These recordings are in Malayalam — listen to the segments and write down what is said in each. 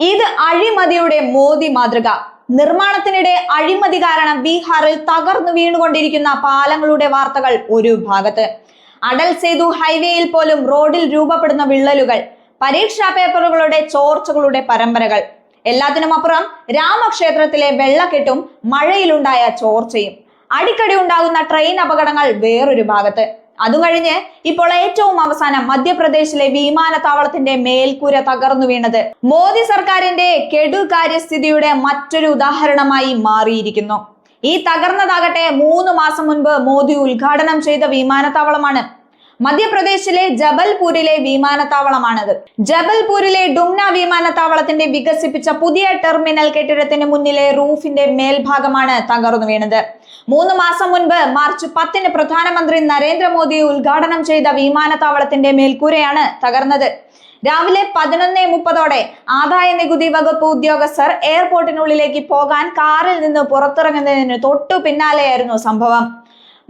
ഇത് അഴിമതിയുടെ മോദി മാതൃക. നിർമ്മാണത്തിനിടെ അഴിമതി കാരണം ബീഹാറിൽ തകർന്നു വീണുകൊണ്ടിരിക്കുന്ന പാലങ്ങളുടെ വാർത്തകൾ ഒരു ഭാഗത്ത്. അടൽ സേതു ഹൈവേയിൽ പോലും റോഡിൽ രൂപപ്പെടുന്ന വിള്ളലുകൾ പരീക്ഷാ പേപ്പറുകളുടെ ചോർച്ചകളുടെ പരമ്പരകൾ. എല്ലാത്തിനും അപ്പുറം രാമക്ഷേത്രത്തിലെ വെള്ളക്കെട്ടും മഴയിലുണ്ടായ ചോർച്ചയും. അടിക്കടി ഉണ്ടാകുന്ന ട്രെയിൻ അപകടങ്ങൾ വേറൊരു ഭാഗത്ത്. അതും കഴിഞ്ഞ് ഇപ്പോൾ ഏറ്റവും അവസാനം മധ്യപ്രദേശിലെ വിമാനത്താവളത്തിന്റെ മേൽക്കൂര തകർന്നു വീണത്. മോദി സർക്കാരിന്റെ കെടുകാര്യസ്ഥിതിയുടെ മറ്റൊരു ഉദാഹരണമായി മാറിയിരിക്കുന്നു. ഈ തകർന്നതാകട്ടെ മൂന്ന് മാസം മുൻപ് മോദി ഉദ്ഘാടനം ചെയ്ത വിമാനത്താവളമാണ് മധ്യപ്രദേശിലെ ജബൽപൂരിലെ വിമാനത്താവളമാണിത്. ജബൽപൂരിലെ ഡുംന വിമാനത്താവളത്തിന്റെ വികസിപ്പിച്ച പുതിയ ടെർമിനൽ കെട്ടിടത്തിന് മുന്നിലെ റൂഫിന്റെ മേൽഭാഗമാണ് തകർന്നു വീണത്. മൂന്ന് മാസം മുൻപ് മാർച്ച് പത്തിന് പ്രധാനമന്ത്രി നരേന്ദ്രമോദി ഉദ്ഘാടനം ചെയ്ത വിമാനത്താവളത്തിന്റെ മേൽക്കൂരയാണ് തകർന്നത്. രാവിലെ പതിനൊന്ന് മുപ്പതോടെ ആദായ നികുതി വകുപ്പ് ഉദ്യോഗസ്ഥർ എയർപോർട്ടിനുള്ളിലേക്ക് പോകാൻ കാറിൽ നിന്ന് പുറത്തിറങ്ങുന്നതിന് തൊട്ടു പിന്നാലെയായിരുന്നു സംഭവം.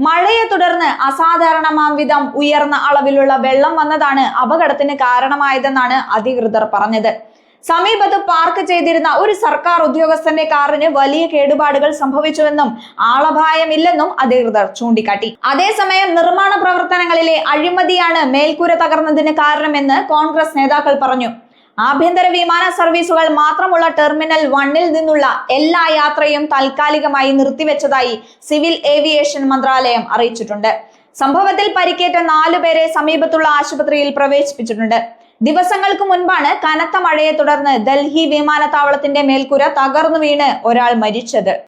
മഴയെ തുടർന്ന് അസാധാരണമാം വിധം ഉയർന്ന അളവിലുള്ള വെള്ളം വന്നതാണ് അപകടത്തിന് കാരണമായതെന്നാണ് അധികൃതർ പറഞ്ഞത്. സമീപത്ത് പാർക്ക് ചെയ്തിരുന്ന ഒരു സർക്കാർ ഉദ്യോഗസ്ഥന്റെ കാറിന് വലിയ കേടുപാടുകൾ സംഭവിച്ചുവെന്നും ആളപായമില്ലെന്നും അധികൃതർ ചൂണ്ടിക്കാട്ടി. അതേസമയം നിർമ്മാണ പ്രവർത്തനങ്ങളിലെ അഴിമതിയാണ് മേൽക്കൂര തകർന്നതിന് കാരണമെന്ന് കോൺഗ്രസ് നേതാക്കൾ പറഞ്ഞു. ആഭ്യന്തര വിമാന സർവീസുകൾ മാത്രമുള്ള ടെർമിനൽ വണ്ണിൽ നിന്നുള്ള എല്ലാ യാത്രയും താൽക്കാലികമായി നിർത്തിവെച്ചതായി സിവിൽ ഏവിയേഷൻ മന്ത്രാലയം അറിയിച്ചിട്ടുണ്ട്. സംഭവത്തിൽ പരിക്കേറ്റ നാലു പേരെ സമീപത്തുള്ള ആശുപത്രിയിൽ പ്രവേശിപ്പിച്ചിട്ടുണ്ട്. ദിവസങ്ങൾക്ക് മുൻപാണ് കനത്ത മഴയെ തുടർന്ന് ഡൽഹി വിമാനത്താവളത്തിന്റെ മേൽക്കൂര തകർന്നു വീണ് ഒരാൾ മരിച്ചത്.